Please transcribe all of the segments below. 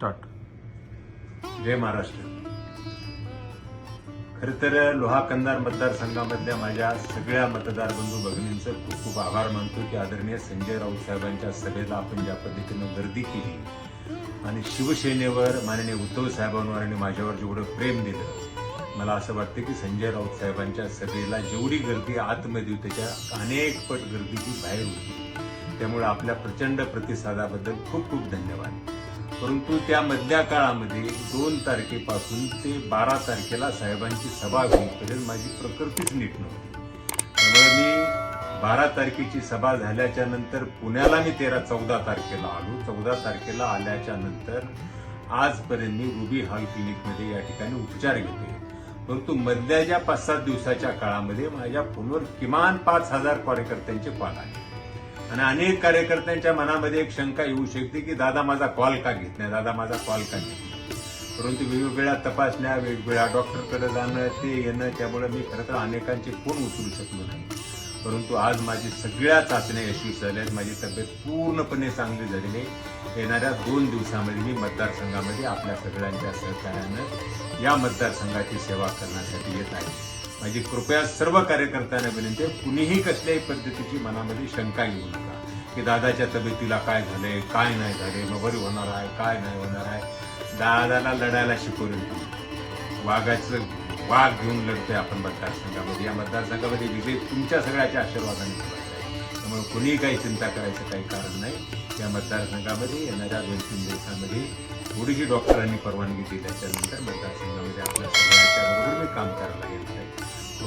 Start जय महाराष्ट्र. खर तर लोहा कंदार मतदारसंघामधल्या माझ्या सगळ्या मतदार बंधू भगिनींचं खूप खूप आभार मानतो की आदरणीय संजय राऊत साहेबांच्या सभेला आपण ज्या पद्धतीनं गर्दी केली आणि शिवसेनेवर माननीय उद्धव साहेबांवर आणि माझ्यावर जेवढं प्रेम दिलं मला असं वाटतं की संजय राऊत साहेबांच्या सभेला जेवढी गर्दी आतमध्ये होती त्याच्या अनेक पट गर्दीची बाहेर होती त्यामुळे आपल्या प्रचंड प्रतिसादाबद्दल खूप खूप धन्यवाद. परंतु त्या मधल्या काळामध्ये दोन तारखेपासून ते बारा तारखेला साहेबांची सभा होईपर्यंत माझी प्रकृतीच नीट नव्हती. त्यामुळे मी बारा तारखेची सभा झाल्याच्यानंतर पुण्याला मी तेरा चौदा तारखेला आलो. चौदा तारखेला आल्याच्यानंतर आजपर्यंत मी रुबी हॉल क्लिनिकमध्ये या ठिकाणी उपचार घेतोय. परंतु मधल्या ज्या पाच सात दिवसाच्या काळामध्ये माझ्या फोनवर किमान पाच हजार कार्यकर्त्यांचे कॉल आले. आणि अनेक कार्यकर्त्यांच्या मनामध्ये एक शंका येऊ शकते की दादा माझा कॉल का घेत नाही? दादा माझा कॉल का घेत नाही? परंतु वेगवेगळ्या तपासण्या वेगवेगळ्या डॉक्टरकडे जाणं ते येणं त्यामुळे मी खरं तर अनेकांचे फोन उचलू शकलो नाही. परंतु आज माझी सगळ्या चाचण्या यशस्वी झाल्या आहेत. माझी तब्येत पूर्णपणे चांगली झालेली आहे. येणाऱ्या दोन दिवसामध्ये मी मतदारसंघामध्ये आपल्या सगळ्यांच्या सहकार्यानं या मतदारसंघाची सेवा करण्यासाठी येत आहे. माझी कृपया सर्व कार्यकर्त्यांना विनंती आहे कुणीही कसल्याही पद्धतीची मनामध्ये शंका घेऊ नका. की दादाच्या तब्येतीला काय झालंय काय नाही झाले मग बरी होणार आहे काय नाही होणार आहे. दादाला लढायला शिकवलं वाघाचं वाघ घेऊन लढतोय आपण मतदारसंघामध्ये. या मतदारसंघामध्ये विजय तुमच्या सगळ्याच्या आशीर्वादाने त्यामुळे कुणीही काही चिंता करायचं काही कारण नाही. या मतदारसंघामध्ये येणाऱ्या दोन तीन दिवसामध्ये थोडीशी डॉक्टरांनी परवानगी दिल्याच्यानंतर मतदारसंघामध्ये आपल्या सगळ्याच्या बरोबर मी काम करणार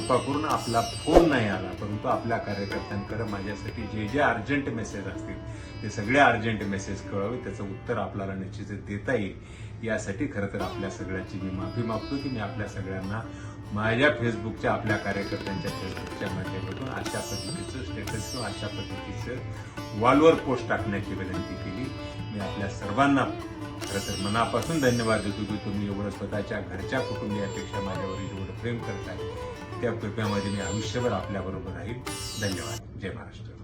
कृपा करून आपला फोन नाही आला परंतु आपल्या कार्यकर्त्यांकडे माझ्यासाठी जे जे अर्जंट मेसेज असतील ते सगळे अर्जंट मेसेज कळावे त्याचं उत्तर आपल्याला निश्चित देता येईल. यासाठी खरं तर आपल्या सगळ्याची मी माफी मागतो की मी आपल्या सगळ्यांना माझ्या फेसबुकच्या आपल्या कार्यकर्त्यांच्या फेसबुकच्या माध्यमातून अशा पद्धतीचं स्टेटस किंवा अशा पद्धतीचं वॉलवर पोस्ट टाकण्याची विनंती केली. मी आपल्या सर्वांना खरं तर मनापासून धन्यवाद देतो की तुम्ही एवढं स्वतःच्या घरच्या कुटुंबियापेक्षा माझ्यावर एवढं प्रेम करताय. त्या कृपयामध्ये मी आयुष्यभर आपल्याबरोबर राहील. धन्यवाद. जय महाराष्ट्र.